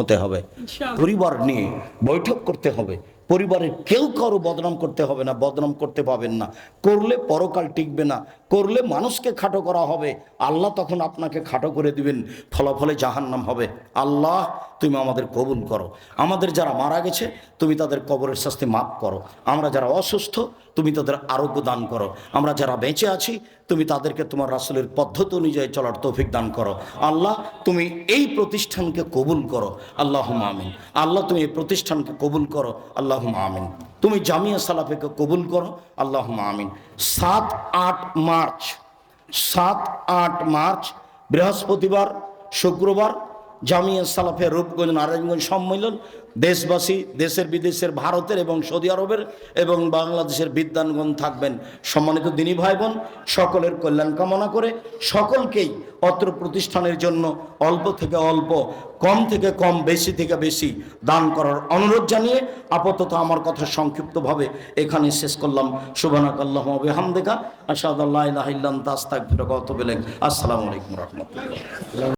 হতে হবে। পরিবার নিয়ে বৈঠক করতে হবে। পরিবারের কেউ কারও বদনাম করতে হবে না, বদনাম করতে পাবেন না। করলে পরকাল টিকবে না, করলে মানুষকে খাটো করা হবে। আল্লাহ তখন আপনাকে খাটো করে দিবেন, ফলাফলে জাহান্নাম হবে। আল্লাহ, তুমি আমাদের কবুল করো। আমাদের যারা মারা গেছে, তুমি তাদের কবরের শাস্তি মাফ করো। আমরা যারা অসুস্থ, তুমি তাদের আরোগ্য দান করো। আমরা যারা বেঁচে আছি, তুমি তাদেরকে তোমার রাসুলের পদ্ধতি অনুযায়ী চলার তৌফিক দান করো। আল্লাহ, তুমি এই প্রতিষ্ঠানকে কবুল করো। আল্লাহ আমিন। আল্লাহ, তুমি এই প্রতিষ্ঠানকে কবুল করো। আল্লাহ আমিন। তুমি জামিয়া সালাফেকে কবুল করো আল্লাহ আমিন। সাত আট মার্চ, সাত আট মার্চ, বৃহস্পতিবার, শুক্রবার জামিয়া সালাফের রূপগঞ্জ, নারায়ণগঞ্জ সম্মেলন, দেশবাসী, দেশের বিদেশের, ভারতের এবং সৌদি আরবের এবং বাংলাদেশের বিদ্যানগণ থাকবেন। সম্মানিত দিনী ভাই বোন সকলের কল্যাণ কামনা করে সকলকেই অত্র প্রতিষ্ঠানের জন্য অল্প থেকে অল্প, কম থেকে কম, বেশি থেকে বেশি দান করার অনুরোধ জানিয়ে আপাতত আমার কথা সংক্ষিপ্তভাবে এখানে শেষ করলাম। সুবানাক আল্লাহ হামদেকা আসাদ আল্লাহ আসসালামু আলাইকুম রহমতুল্লাহ।